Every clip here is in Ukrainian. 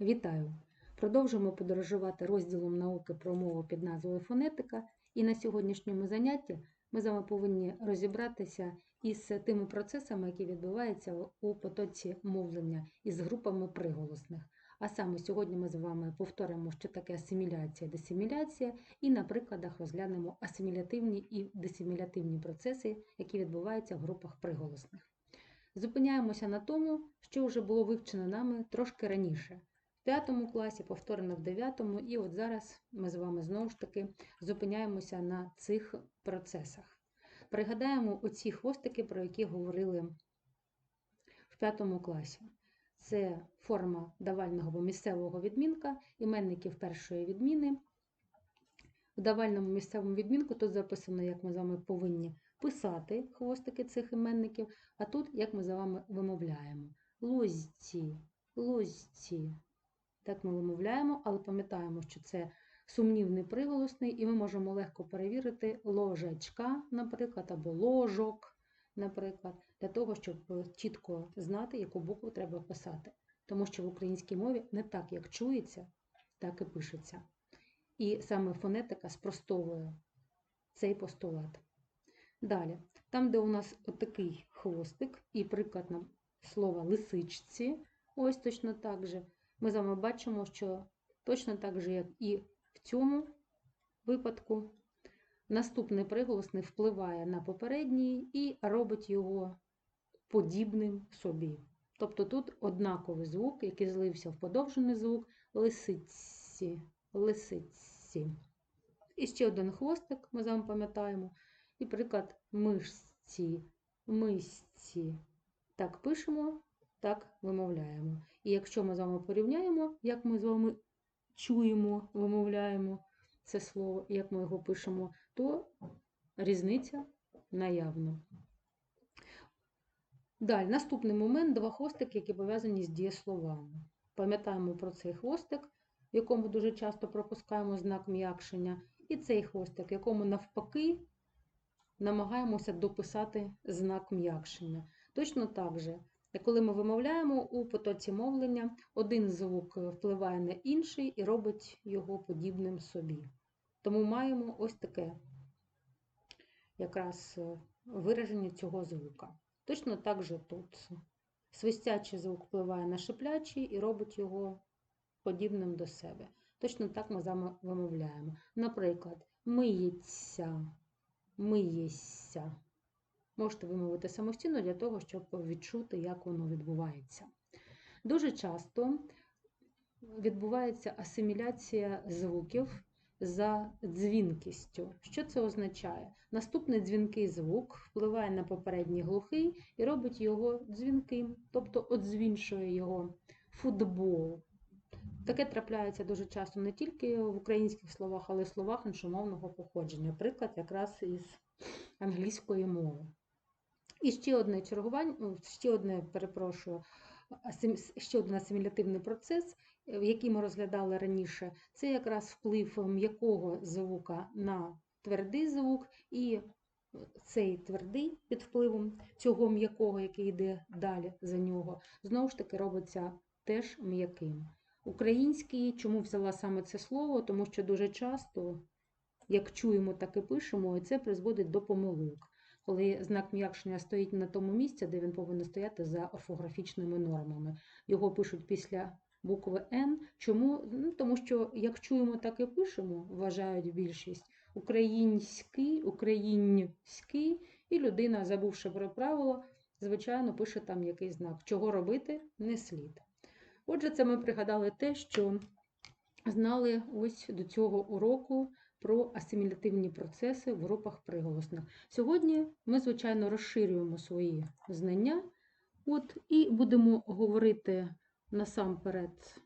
Вітаю! Продовжуємо подорожувати розділом науки про мову під назвою фонетика. І на сьогоднішньому занятті ми з вами повинні розібратися із тими процесами, які відбуваються у потоці мовлення із групами приголосних. А саме сьогодні ми з вами повторимо, що таке асиміляція, десиміляція, і на прикладах розглянемо асимілятивні і десимілятивні процеси, які відбуваються в групах приголосних. Зупиняємося на тому, що вже було вивчено нами трошки раніше. В п'ятому класі, повторено в дев'ятому, і от зараз ми з вами знову ж таки зупиняємося на цих процесах. Пригадаємо оці хвостики, про які говорили в п'ятому класі. Це форма давального або місцевого відмінка, іменників першої відміни. В давальному місцевому відмінку тут записано, як ми з вами повинні писати хвостики цих іменників, а тут, як ми за вами вимовляємо. Лузці, лузці. Так ми вимовляємо, але пам'ятаємо, що це сумнівний приголосний, і ми можемо легко перевірити ложечка, наприклад, або ложок, наприклад, для того, щоб чітко знати, яку букву треба писати. Тому що в українській мові не так, як чується, так і пишеться. І саме фонетика спростовує цей постулат. Далі, там, де у нас отакий хвостик, і приклад нам слова лисичці, ось точно так же, ми з вами бачимо, що точно так же, як і в цьому випадку, наступний приголос не впливає на попередній і робить його подібним собі. Тобто тут однаковий звук, який злився в подовжений звук лисиці, лисиці. І ще один хвостик, ми з вами пам'ятаємо. І приклад мишці, мисці. Так пишемо, так вимовляємо. І якщо ми з вами порівняємо, як ми з вами чуємо, вимовляємо це слово, як ми його пишемо, то різниця наявна. Далі, наступний момент два хвостики, які пов'язані з дієсловами. Пам'ятаємо про цей хвостик, в якому дуже часто пропускаємо знак м'якшення, і цей хвостик, в якому навпаки намагаємося дописати знак м'якшення. Точно так же, коли ми вимовляємо у потоці мовлення, один звук впливає на інший і робить його подібним собі. Тому маємо ось таке якраз вираження цього звука. Точно так же тут. Свистячий звук впливає на шиплячий і робить його подібним до себе. Точно так ми вимовляємо. Наприклад, миється, миєся. Можете вимовити самостійно для того, щоб відчути, як воно відбувається. Дуже часто відбувається асиміляція звуків за дзвінкістю. Що це означає? Наступний дзвінкий звук впливає на попередній глухий і робить його дзвінким, тобто одзвіншує його футбол. Таке трапляється дуже часто не тільки в українських словах, але й в словах іншомовного походження. Приклад якраз із англійської мови. І ще одне чергування, ще одне, перепрошую, ще один асимілятивний процес, який ми розглядали раніше, це якраз вплив м'якого звука на твердий звук, і цей твердий під впливом цього м'якого, який йде далі за нього, знову ж таки робиться теж м'яким. Український, чому взяла саме це слово? Тому що дуже часто, як чуємо, так і пишемо, і це призводить до помилок, коли знак м'якшення стоїть на тому місці, де він повинен стояти за орфографічними нормами. Його пишуть після букви Н. Чому? Ну, Тому що як чуємо, так і пишемо, вважають більшість. Український, український, і людина, забувши про правило, звичайно, пише там якийсь знак. Чого робити не слід. Отже, це ми пригадали те, що знали ось до цього уроку про асимілятивні процеси в групах приголосних. Сьогодні ми, звичайно, розширюємо свої знання от, і будемо говорити насамперед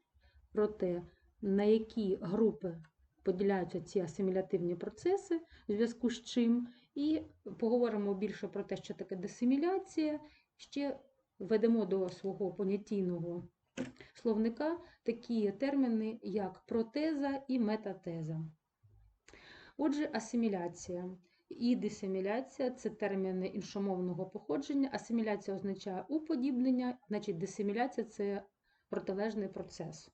про те, на які групи поділяються ці асимілятивні процеси, в зв'язку з чим, і поговоримо більше про те, що таке десиміляція, ще введемо до свого понятійного словника такі терміни, як протеза і метатеза. Отже, асиміляція і десиміляція це терміни іншомовного походження. Асиміляція означає уподібнення, значить десиміляція це протилежний процес.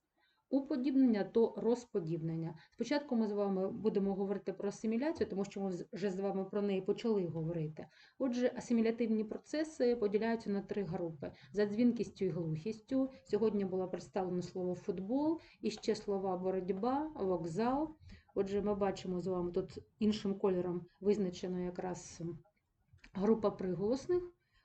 уподібнення, то розподібнення. Спочатку ми з вами будемо говорити про асиміляцію, тому що ми вже з вами про неї почали говорити. Отже, асимілятивні процеси поділяються на три групи: за дзвінкістю і глухістю. Сьогодні було представлено слово футбол і ще слова боротьба, вокзал. Отже, ми бачимо з вами тут іншим кольором визначено якраз група приголосних,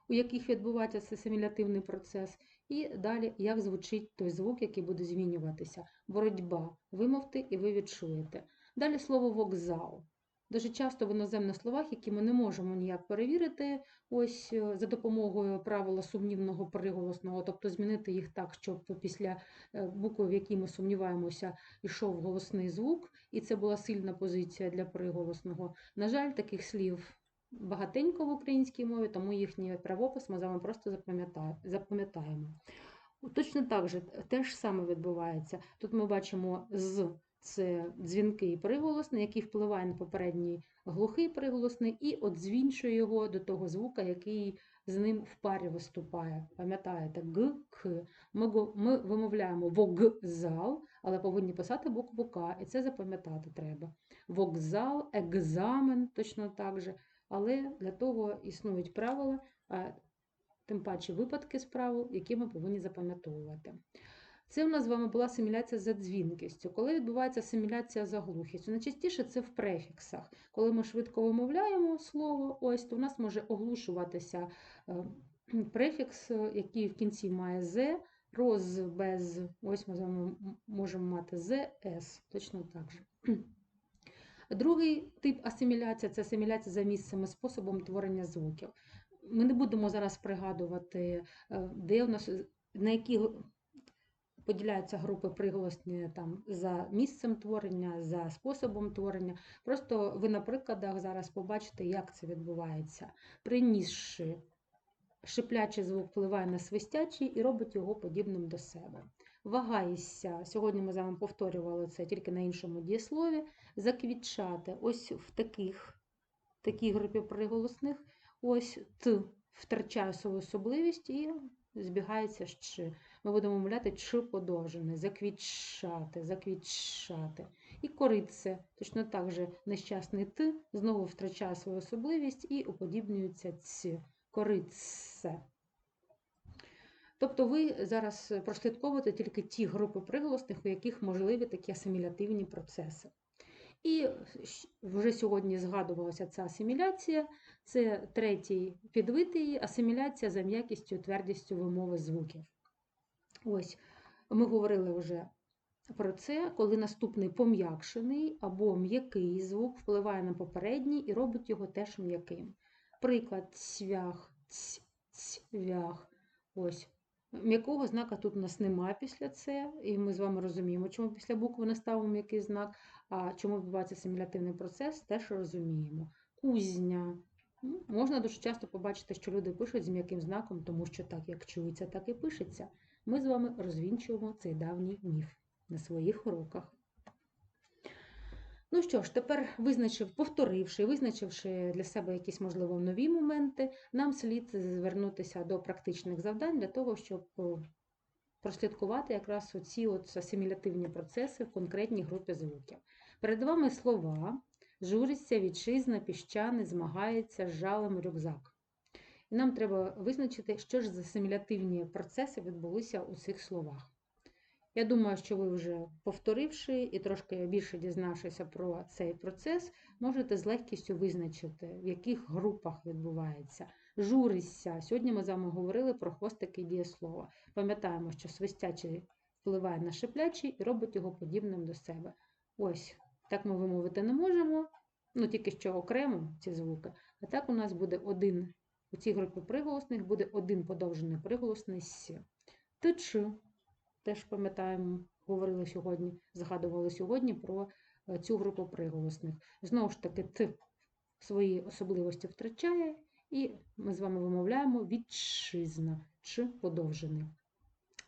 у яких відбувається асимілятивний процес. І далі, як звучить той звук, який буде змінюватися. Боротьба. Вимовте і ви відчуєте. Далі слово вокзал. Дуже часто в іноземних словах, які ми не можемо ніяк перевірити, ось е, за допомогою правила сумнівного приголосного, тобто змінити їх так, щоб після е, букви, в якій ми сумніваємося, йшов голосний звук, і це була сильна позиція для приголосного. На жаль, таких слів багатенько в українській мові, тому їхній правопис ми з вами просто запам'ятаємо. Точно так же те ж саме відбувається. Тут ми бачимо з це дзвінкий приголосний, який впливає на попередній глухий приголосний, і одзвінчує його до того звука, який з ним в парі виступає. Пам'ятаєте, г, к. Ми, ми вимовляємо вокзал, але повинні писати букву К, і це запам'ятати треба. Вокзал, екзамен, точно так же. Але для того існують правила, тим паче випадки з правил, які ми повинні запам'ятовувати. Це у нас з вами була асиміляція за дзвінкістю. Коли відбувається асиміляція за глухістю, найчастіше це в префіксах. Коли ми швидко вимовляємо слово, ось, то у нас може оглушуватися е, префікс, який в кінці має з, роз без, ось ми з вами можемо мати з, с, точно так же. Другий тип асиміляція це асиміляція за місцем і способом творення звуків. Ми не будемо зараз пригадувати, е, де у нас на які поділяються групи приголосні там за місцем творення, за способом творення. Просто ви на прикладах зараз побачите, як це відбувається. Принісши шиплячий звук впливає на свистячий і робить його подібним до себе. Вагаєшся, сьогодні ми з вами повторювали це тільки на іншому дієслові. Заквітчати ось в таких, такій групі приголосних, ось Т втрачає свою особливість і збігається ще. Ми будемо мовляти чи подовжене, заквітчати, заквітчати. І корице, точно так же нещасний Т знову втрачає свою особливість і уподібнюється ці корице. Тобто ви зараз прослідковуєте тільки ті групи приголосних, у яких можливі такі асимілятивні процеси. І вже сьогодні згадувалася ця асиміляція, це третій підвид її асиміляція за м'якістю і твердістю вимови звуків. Ось, ми говорили вже про це, коли наступний пом'якшений або м'який звук впливає на попередній і робить його теж м'яким. Приклад цвях, цвях. Ось. М'якого знака тут у нас немає після це, і ми з вами розуміємо, чому після букви не ставимо м'який знак, а чому відбувається асимілятивний процес, теж розуміємо. Кузня. Можна дуже часто побачити, що люди пишуть з м'яким знаком, тому що так, як чується, так і пишеться. Ми з вами розвінчуємо цей давній міф на своїх уроках. Ну що ж, тепер визначив, повторивши, визначивши для себе якісь, можливо, нові моменти, нам слід звернутися до практичних завдань для того, щоб прослідкувати якраз оці от асимілятивні процеси в конкретній групі звуків. Перед вами слова, журиться, вітчизна, піщани, змагається, з жалем, рюкзак. І нам треба визначити, що ж за асимілятивні процеси відбулися у цих словах. Я думаю, що ви вже повторивши і трошки більше дізнавшися про цей процес, можете з легкістю визначити, в яких групах відбувається. Журися. Сьогодні ми з вами говорили про хвостики дієслова. Пам'ятаємо, що свистячий впливає на шиплячий і робить його подібним до себе. Ось, так ми вимовити не можемо, ну тільки що окремо ці звуки. А так у нас буде один, у цій групі приголосних буде один подовжений приголосний С. Тч теж пам'ятаємо, говорили сьогодні, згадували сьогодні про е, цю групу приголосних. Знову ж таки, Т свої особливості втрачає, і ми з вами вимовляємо вітчизна чи подовжений.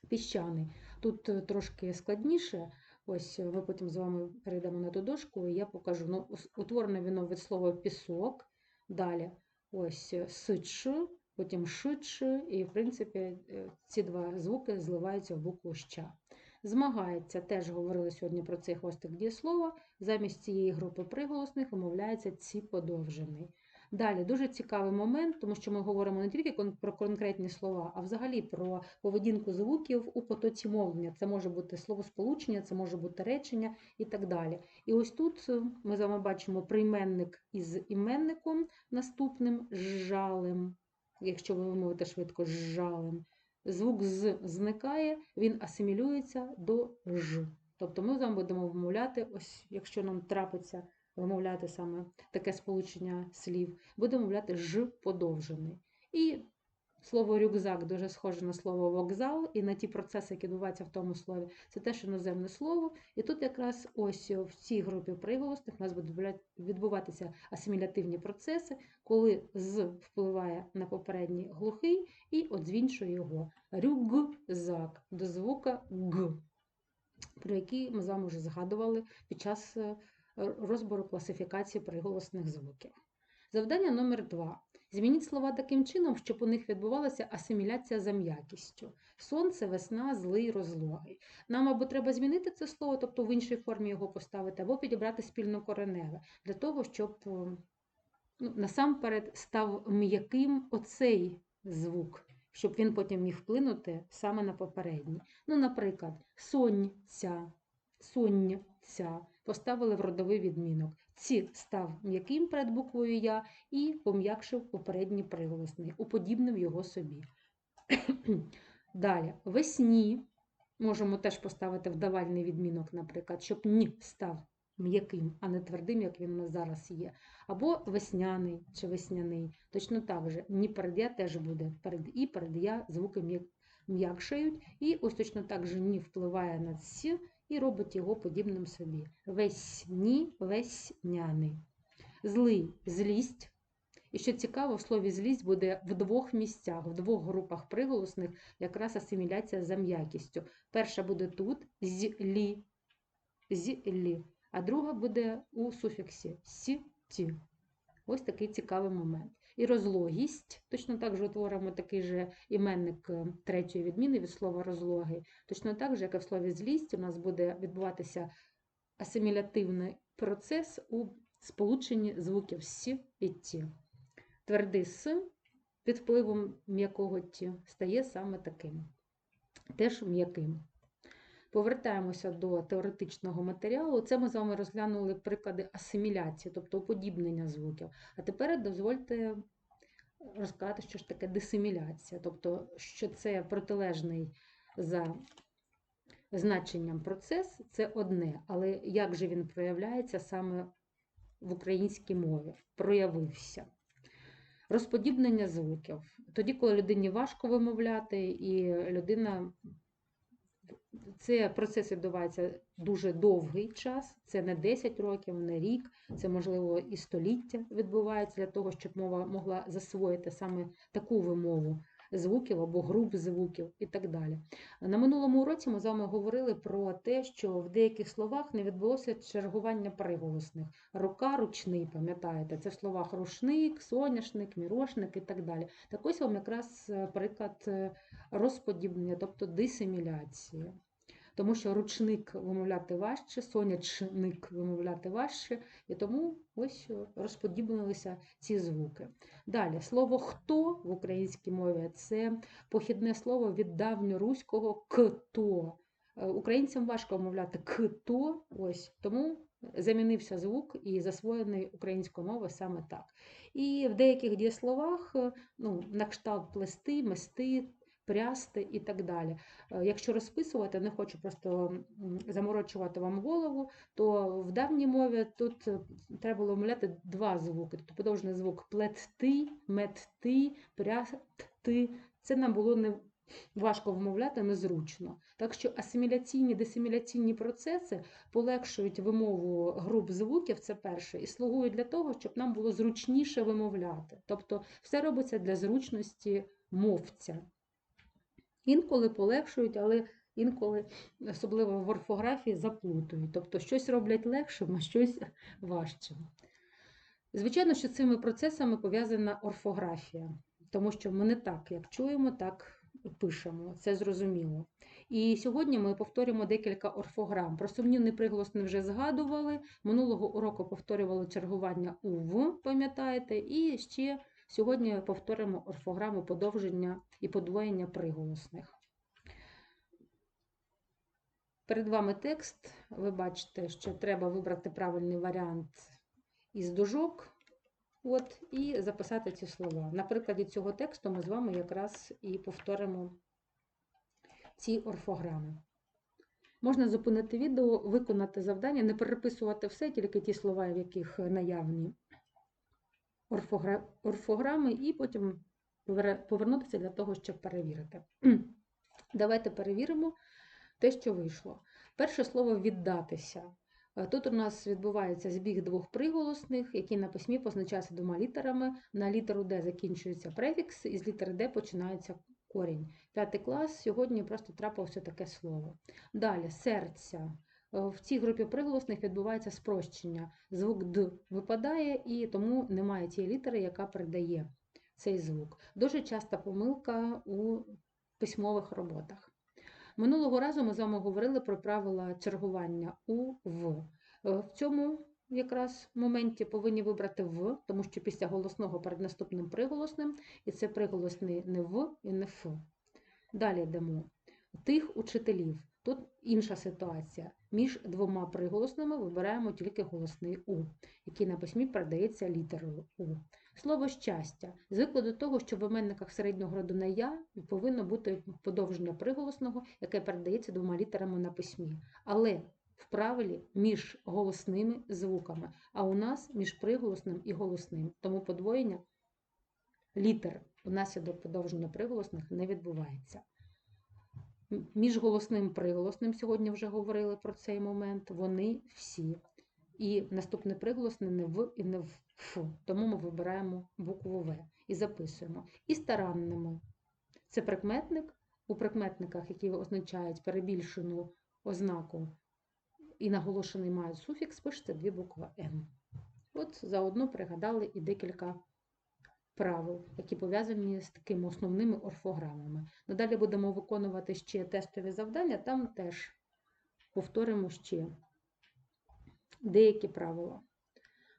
Піщаний. Тут е, трошки складніше. Ось ми потім з вами перейдемо на ту дошку, і я покажу. Ну, Утворене вино від слова пісок. Далі ось е, сич, потім шич, і, в принципі, е, ці два звуки зливаються в букву ща. Змагається, теж говорили сьогодні про цей хвостик дієслова. Замість цієї групи приголосних вимовляється ці подовжений. Далі дуже цікавий момент, тому що ми говоримо не тільки про конкретні слова, а взагалі про поведінку звуків у потоці мовлення. Це може бути словосполучення, це може бути речення і так далі. І ось тут е, ми з вами бачимо прийменник із іменником наступним жалем. Якщо ви вимовите швидко жалем. Звук з зникає, він асимілюється до ж. Тобто ми з вами будемо вимовляти, ось якщо нам трапиться вимовляти саме таке сполучення слів, будемо мовляти ж подовжений. І слово рюкзак дуже схоже на слово вокзал і на ті процеси, які відбуваються в тому слові. Це теж іноземне слово. І тут якраз ось в цій групі приголосних у нас будуть відбуватися асимілятивні процеси, коли з впливає на попередній глухий і одзвінчує його. Рюкзак до звука г, про який ми з вами вже згадували під час е, розбору класифікації приголосних звуків. Завдання номер два. Змініть слова таким чином, щоб у них відбувалася асиміляція за м'якістю. Сонце, весна, злий, розлогий. Нам або треба змінити це слово, тобто в іншій формі його поставити, або підібрати спільнокореневе, для того, щоб ну, насамперед став м'яким оцей звук, щоб він потім міг вплинути саме на попередній. Ну, наприклад, сонця, сонця поставили в родовий відмінок. Ці став м'яким перед буквою Я і пом'якшив попередній приголосний, уподібнив його собі. Далі, весні можемо теж поставити вдавальний відмінок, наприклад, щоб ні став м'яким, а не твердим, як він у нас зараз є. Або весняний чи весняний. Точно так же ні перед я теж буде. Перед і, перед я звуки м'як- м'якшають. І ось точно так же ні впливає на «с» і робить його подібним собі. Весні, весняний. Злий злість. І що цікаво, в слові злість буде в двох місцях, в двох групах приголосних якраз асиміляція за м'якістю. Перша буде тут злі, злі, а друга буде у суфіксі сі, ті. Ось такий цікавий момент. І розлогість, точно так же утворимо такий же іменник е, третьої відміни від слова розлогий. Точно так же, як і в слові злість, у нас буде відбуватися асимілятивний процес у сполученні звуків «с» і «ті». Твердий «с» під впливом м'якого «ті» стає саме таким, теж м'яким. Повертаємося до теоретичного матеріалу. Це ми з вами розглянули приклади асиміляції, тобто уподібнення звуків. А тепер дозвольте розказати, що ж таке дисиміляція, тобто, що це протилежний за значенням процес, це одне, але як же він проявляється саме в українській мові? Проявився. Розподібнення звуків. Тоді, коли людині важко вимовляти, і людина це процес відбувається дуже довгий час, це не 10 років, не рік, це, можливо, і століття відбувається для того, щоб мова могла засвоїти саме таку вимову звуків або груп звуків і так далі. На минулому уроці ми з вами говорили про те, що в деяких словах не відбулося чергування приголосних. Рука, ручний, пам'ятаєте, це в словах рушник, соняшник, мірошник і так далі. Так ось вам якраз е, приклад е, розподібнення, тобто дисиміляції. Тому що ручник вимовляти важче, сонячник вимовляти важче, і тому ось е, розподібнилися ці звуки. Далі, слово хто в українській мові це похідне слово від давньоруського «кто». Е, Українцям важко вимовляти «кто», ось тому замінився звук і засвоєний українською мовою саме так. І в деяких дієсловах е, ну, на кшталт плести, мести, прясти і так далі. Е, Якщо розписувати, не хочу просто заморочувати вам голову, то в давній мові тут е, треба було вимовляти два звуки. Тобто подовжний звук плетти, метти, прясти. Це нам було не важко вимовляти, незручно. Так що асиміляційні, десиміляційні процеси полегшують вимову груп звуків, це перше, і слугують для того, щоб нам було зручніше вимовляти. Тобто все робиться для зручності мовця. Інколи полегшують, але інколи, особливо в орфографії, заплутують. Тобто щось роблять легшим, а щось важчим. Звичайно, що цими процесами пов'язана орфографія, тому що ми не так, як чуємо, так пишемо, це зрозуміло. І сьогодні ми повторюємо декілька орфограм. Про сумнівний приголосний вже згадували. Минулого уроку повторювали чергування у в, пам'ятаєте, і ще сьогодні повторимо орфограму подовження і подвоєння приголосних. Перед вами текст. Ви бачите, що треба вибрати правильний варіант із дужок. От, і записати ці слова. На прикладі цього тексту ми з вами якраз і повторимо ці орфограми. Можна зупинити відео, виконати завдання, не переписувати все, тільки ті слова, в яких наявні орфограми, і потім повернутися для того, щоб перевірити. Давайте перевіримо те, що вийшло. Перше слово віддатися. Е, Тут у нас відбувається збіг двох приголосних, які на письмі позначаються двома літерами. На літеру Д закінчується префікс, і з літери Д починається корінь. П'ятий клас сьогодні просто трапилося таке слово. Далі серця. Е, В цій групі приголосних відбувається спрощення. Звук Д випадає, і тому немає тієї літери, яка передає цей звук. Дуже часта помилка у письмових роботах. Минулого разу ми з вами говорили про правила чергування у в. Е, В цьому якраз моменті повинні вибрати в, тому що після голосного перед наступним приголосним, і це приголосний не в і не ф. Далі йдемо. Тих учителів. Тут інша ситуація. Між двома приголосними вибираємо тільки голосний У, який на письмі передається літерою У. Слово щастя. Звикли до того, що в іменниках середнього роду на я повинно бути подовження приголосного, яке передається двома літерами на письмі. Але в правилі між голосними звуками, а у нас між приголосним і голосним. Тому подвоєння літер внаслідок подовження приголосних не відбувається. М- Між голосним приголосним сьогодні вже говорили про цей момент. Вони всі. І наступний приголосний не в і не в ф. Тому ми вибираємо букву В і записуємо. І старанними. Це прикметник. У прикметниках, які означають перебільшену ознаку і наголошений мають суфікс, пишеться дві букви Н. От заодно пригадали і декілька правил, які пов'язані з такими основними орфограмами. Надалі будемо виконувати ще тестові завдання, там теж повторимо ще деякі правила.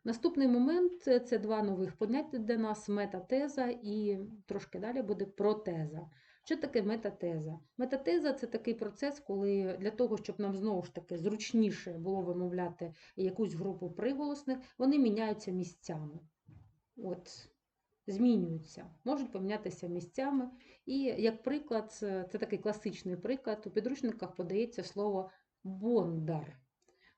Наступний момент це два нових поняття для нас метатеза і трошки далі буде протеза. Що таке метатеза? Метатеза це такий процес, коли для того, щоб нам знову ж таки зручніше було вимовляти якусь групу приголосних, вони міняються місцями. От, змінюються, можуть помінятися місцями. І як приклад, це такий класичний приклад, у підручниках подається слово бондар.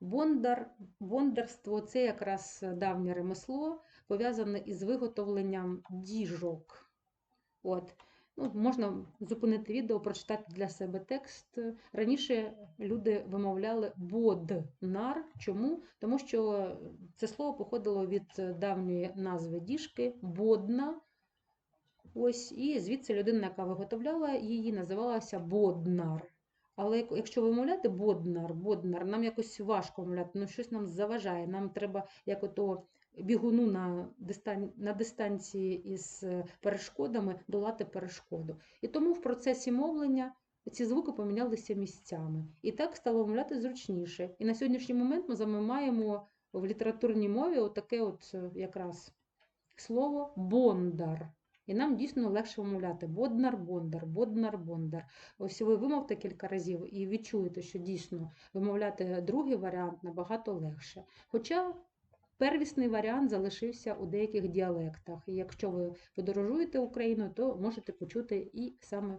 Бондар, бондарство це якраз давнє ремесло, пов'язане із виготовленням діжок. От. Ну, можна зупинити відео, прочитати для себе текст. Раніше люди вимовляли боднар. Чому? Тому що це слово походило від давньої назви діжки бодна. Ось, і звідси людина, яка виготовляла її, називалася боднар. Але якщо вимовляти боднар, боднар, нам якось важко вимовляти, ну щось нам заважає. Нам треба як ото бігуну на, на дистанції із е, перешкодами долати перешкоду. І тому в процесі мовлення ці звуки помінялися місцями. І так стало вимовляти зручніше. І на сьогоднішній момент ми маємо в літературній мові отаке от е, якраз слово бондар. І нам дійсно легше вимовляти боднар, бондар, боднар, бондар. Ось ви вимовте кілька разів і відчуєте, що дійсно вимовляти другий варіант набагато легше. Хоча первісний варіант залишився у деяких діалектах. І якщо ви подорожуєте Україною, то можете почути і саме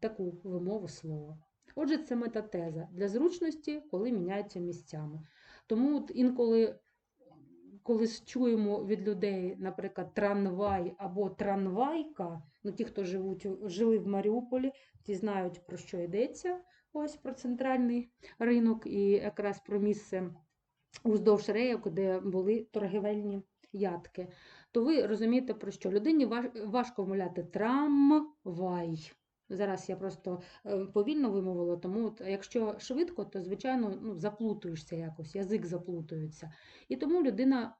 таку вимову слова. Отже, це метатеза для зручності, коли міняються місцями. Тому от інколи, коли чуємо від людей, наприклад, трамвай або трамвайка, ну ті, хто живуть, жили в Маріуполі, ті знають, про що йдеться, ось про центральний ринок і якраз про місце уздовж рейок, де були торгівельні ядки, то ви розумієте, про що людині важко вмовляти трамвай. Зараз я просто е, повільно вимовила, тому от, якщо швидко, то звичайно ну, заплутуєшся якось, язик заплутується. І тому людина,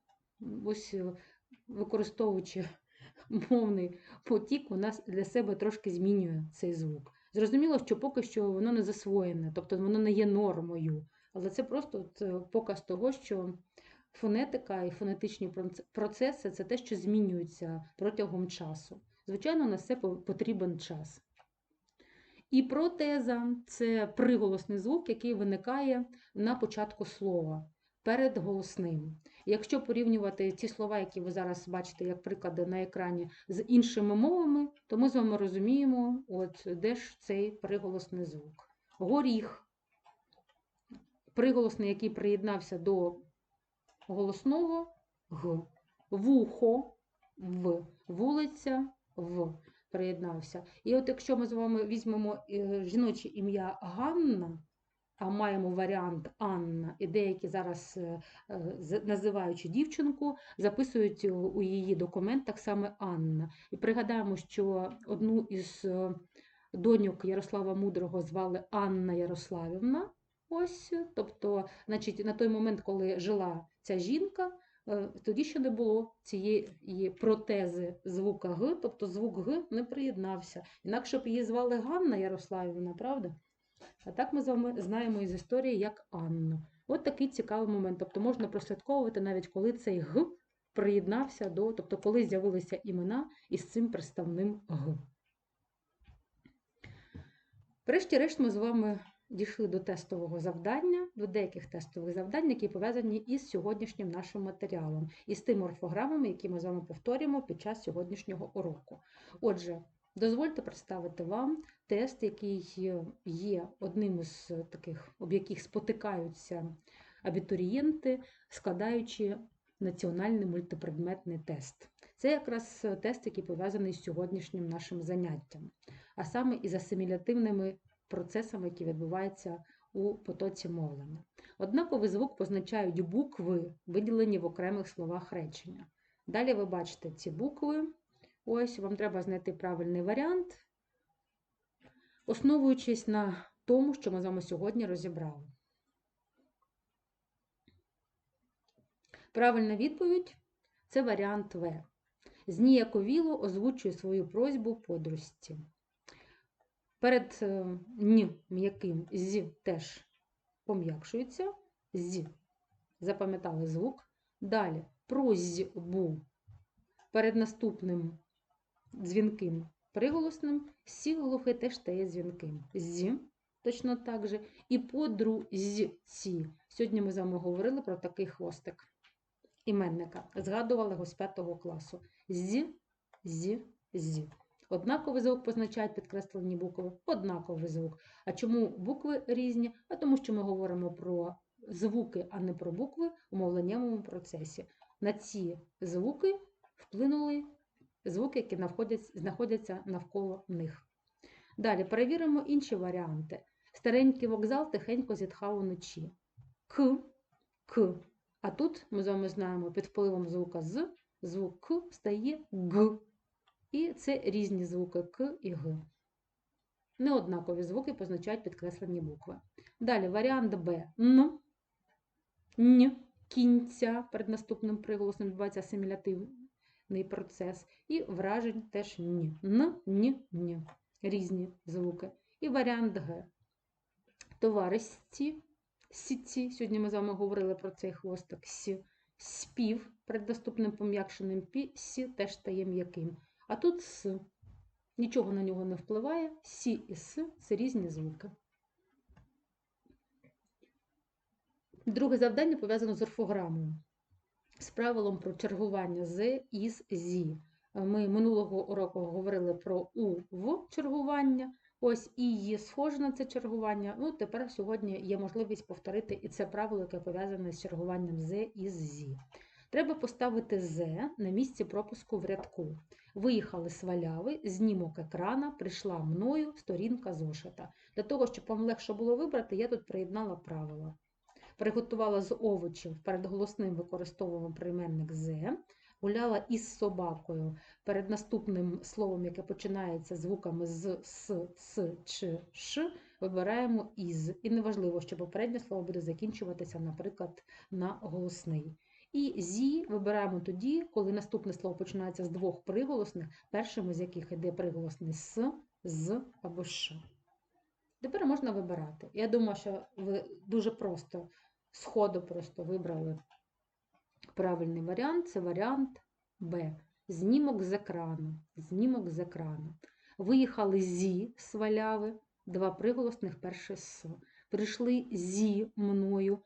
ось е, використовуючи мовний потік, у нас для себе трошки змінює цей звук. Зрозуміло, що поки що воно не засвоєне, тобто воно не є нормою. Але це просто от е, показ того, що фонетика і фонетичні процеси це те, що змінюється протягом часу. Звичайно, на це потрібен час. І протеза це приголосний звук, який виникає на початку слова перед голосним. Якщо порівнювати ті слова, які ви зараз бачите, як приклади на екрані, з іншими мовами, то ми з вами розуміємо, от де ж цей приголосний звук. Горіх, приголосний, який приєднався до голосного г, вухо в, вулиця в приєднався. І от якщо ми з вами візьмемо е, жіноче ім'я Ганна, а маємо варіант Анна, і деякі зараз, е, е, називаючи дівчинку, записують у- її документах саме Анна. І пригадаємо, що одну із доньок Ярослава Мудрого звали Анна Ярославівна. Ось, тобто, значить, на той момент, коли жила ця жінка, е, тоді ще не було цієї протези звука Г, тобто звук Г не приєднався. Інакше б її звали Ганна Ярославівна, правда? А так ми з вами знаємо із історії як Анну. От такий цікавий момент. Тобто можна прослідковувати навіть коли цей Г приєднався до, тобто коли з'явилися імена із цим представним Г. Врешті-решт ми з вами дійшли до тестового завдання, до деяких тестових завдань, які пов'язані із сьогоднішнім нашим матеріалом, і з тими орфограмами, які ми з вами повторюємо під час сьогоднішнього уроку. Отже, дозвольте представити вам тест, який є одним із таких, об яких спотикаються абітурієнти, складаючи національний мультипредметний тест. Це якраз тест, який пов'язаний з сьогоднішнім нашим заняттям, а саме із асимілятивними процесами, які відбуваються у потоці мовлення. Однаковий звук позначають букви, виділені в окремих словах речення. Далі ви бачите ці букви. Ось вам треба знайти правильний варіант, основуючись на тому, що ми з вами сьогодні розібрали. Правильна відповідь це варіант В. Зніяковіло озвучує свою просьбу подружці. Перед е, н м'яким з теж пом'якшується, з. Запам'ятали звук. Далі просьбу перед наступним дзвінким приголосним, сі глухий теж стає дзвінким. З, точно так же. І подрузці. Сьогодні ми з вами говорили про такий хвостик іменника. Згадували його з 5 класу. З, з, з. Однаковий звук позначають підкреслені букви, однаковий звук. А чому букви різні? А тому, що ми говоримо про звуки, а не про букви у мовленнєвому процесі. На ці звуки вплинули звуки, які знаходяться навколо них. Далі перевіримо інші варіанти. Старенький вокзал тихенько зітхав уночі. К, К. А тут ми з вами знаємо, під впливом звука з, звук К стає Г. І це різні звуки К і Г. Неоднакові звуки позначають підкреслені букви. Далі варіант Б. Н, Н, кінця перед наступним приголосним відбувається асимілятивний процес. І вражень теж ні. Н, ні, ні. Різні звуки. І варіант Г. Товариські, сіці. Сьогодні ми з вами говорили про цей хвостик. Сі. Спів перед наступним пом'якшеним пі, сі теж стає м'яким. А тут с. Нічого на нього не впливає. Сі і с це різні звуки. Друге завдання пов'язано з орфограмою. З правилом про чергування з із зі. Ми минулого уроку говорили про у в чергування. Ось і є схоже на це чергування. Ну, тепер сьогодні є можливість повторити і це правило, яке пов'язане з чергуванням з із зі. Треба поставити з на місці пропуску в рядку. Виїхали з валяви, знімок екрана, прийшла мною сторінка зошита. Для того, щоб вам легше було вибрати, я тут приєднала правила. Приготувала з овочів перед голосним використовуємо прийменник з, гуляла із собакою перед наступним словом, яке починається звуками з, с, с, ч, ш, вибираємо із. І неважливо, що попереднє слово буде закінчуватися, наприклад, на голосний. І зі вибираємо тоді, коли наступне слово починається з двох приголосних, першим із яких йде приголосний с, з або ш. Тепер можна вибирати. Я думаю, що ви дуже просто сходу просто вибрали правильний варіант. Це варіант Б. Знімок з екрану. Знімок з екрану. Виїхали зі сваляви, два приголосних перше с. Прийшли зі мною.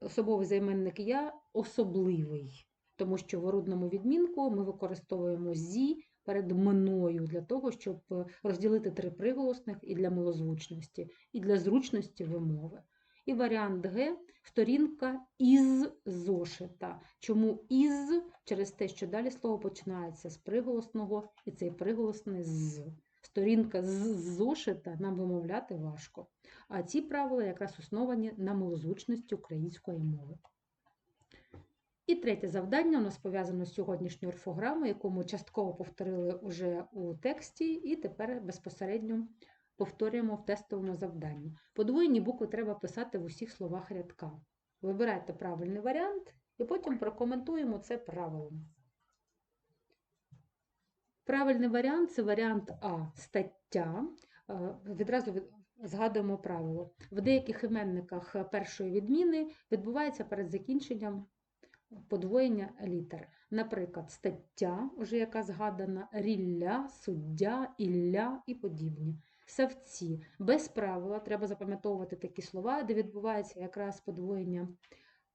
Особовий займенник я особливий, тому що в орудному відмінку ми використовуємо зі перед мною для того, щоб е, розділити три приголосних і для милозвучності, і для зручності вимови. І варіант Г сторінка із зошита. Чому із? Через те, що далі слово починається з приголосного, і цей приголосний з. Сторінка з зошита нам вимовляти важко. А ці правила якраз основані на милозвучності української мови. І третє завдання у нас пов'язано з сьогоднішньою орфограмою, яку ми частково повторили уже у тексті, і тепер безпосередньо повторюємо в тестовому завданні. Подвоєні букви треба писати в усіх словах рядка. Вибирайте правильний варіант і потім прокоментуємо це правилом. Правильний варіант це варіант А стаття. Е, Відразу згадуємо правило. В деяких іменниках першої відміни відбувається перед закінченням подвоєння літер. Наприклад, стаття, уже яка згадана, рілля, суддя, ілля і подібні. Савці. Без правила треба запам'ятовувати такі слова, де відбувається якраз подвоєння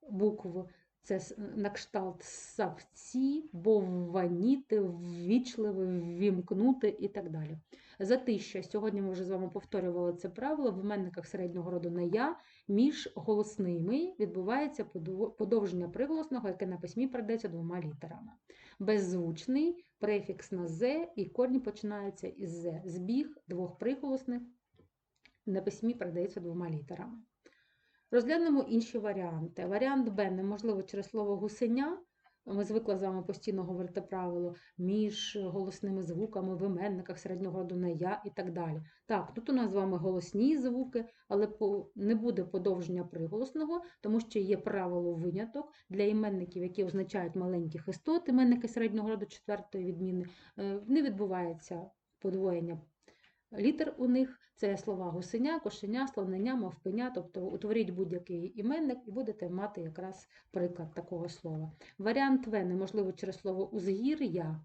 букв. Це на кшталт савці, бовваніти, ввічливо, ввімкнути і так далі. Затища. Сьогодні ми вже з вами повторювали це правило. В іменниках середнього роду на я між голосними відбувається подовження приголосного, яке на письмі передається двома літерами. Беззвучний префікс на з і корні починаються із з. Збіг двох приголосних на письмі передається двома літерами. Розглянемо інші варіанти. Варіант Б неможливо через слово гусеня. Ми звикли з вами постійно говорити правило між голосними звуками в іменниках середнього роду на я і так далі. Так, тут у нас з вами голосні звуки, але не буде подовження приголосного, тому що є правило виняток для іменників, які означають маленьких істот, іменники середнього роду четвертої відміни, е, не відбувається подвоєння літер у них. Це слова гусеня, кошеня, слонення, мавпеня, тобто утворіть будь-який іменник і будете мати якраз приклад такого слова. Варіант В неможливо через слово узгір'я,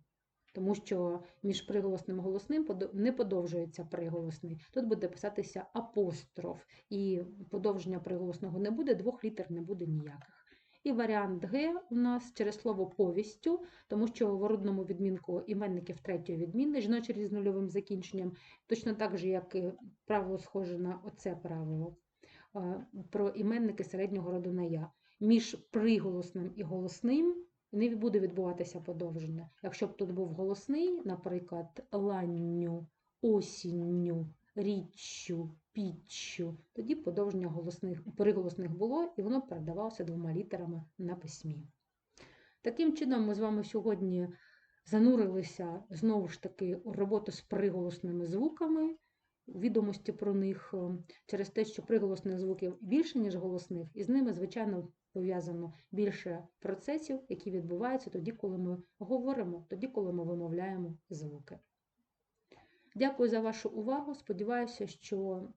тому що між приголосним і голосним не подовжується приголосний. Тут буде писатися апостроф, і подовження приголосного не буде, двох літер не буде ніяких. І варіант Г у нас через слово повістю, тому що в орудному відмінку іменників третьої відміни, жіночі з нульовим закінченням, точно так же, як і правило схоже на оце правило про іменники середнього роду на я. Між приголосним і голосним не буде відбуватися подовження. Якщо б тут був голосний, наприклад, ланню, осінню, річчю, піччю, тоді подовження голосних, приголосних було, і воно передавалося двома літерами на письмі. Таким чином, ми з вами сьогодні занурилися знову ж таки у роботу з приголосними звуками, відомості про них е, через те, що приголосних звуків більше, ніж голосних, і з ними, звичайно, пов'язано більше процесів, які відбуваються тоді, коли ми говоримо, тоді, коли ми вимовляємо звуки. Дякую за вашу увагу. Сподіваюся, що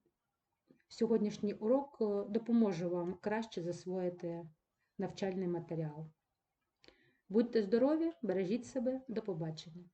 сьогоднішній урок е, допоможе вам краще засвоїти навчальний матеріал. Будьте здорові, бережіть себе, до побачення!